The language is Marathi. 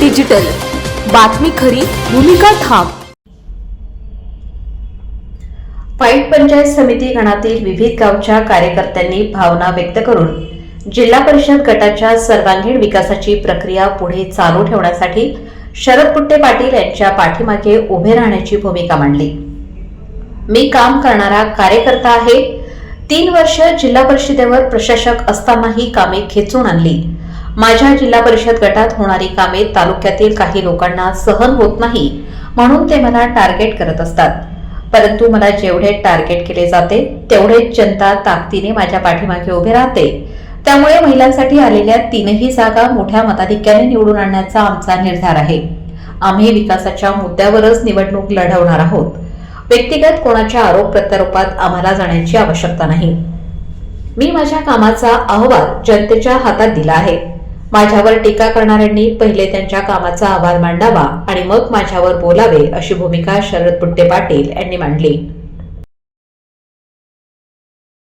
डिजिटल. बातमी खरी भूमिका ठाम. फाईट पंचायत समिती गणातील विविध गावच्या कार्यकर्त्यांनी भावना व्यक्त करून जिल्हा परिषद गटाच्या सर्वांगीण विकासाची प्रक्रिया पुढे चालू ठेवण्यासाठी शरद पुट्टे पाटील यांच्या पाठीमागे उभे राहण्याची भूमिका मांडली. मी काम करणारा कार्यकर्ता आहे. तीन वर्ष जिल्हा परिषदेवर प्रशासक असतानाही कामे खेचून आणली. माझ्या जिल्हा परिषद गटात होणारी कामे तालुक्यातील काही लोकांना सहन होत नाही म्हणून ते मला टार्गेट करत असतात. परंतु मला जेवढे टार्गेट केले जाते तेवढेच जनता ताकदीने माझ्या पाठीमागे उभे राहते. त्यामुळे महिलांसाठी आलेल्या तीनही जागा मोठ्या मताधिक्याने निवडून आणण्याचा आमचा निर्धार आहे. आम्ही विकासाच्या मुद्द्यावरच निवडणूक लढवणार आहोत. व्यक्तिगत कोणाच्या आरोप प्रत्यारोपात आम्हाला जाण्याची आवश्यकता नाही. मी माझ्या कामाचा अहवाल जनतेच्या हातात दिला आहे. माझ्यावर टीका करणाऱ्यांनी पहिले त्यांच्या कामाचा अहवाल मांडावा आणि मग माझ्यावर बोलावे अशी भूमिका शरद पुट्टे पाटील यांनी मांडली.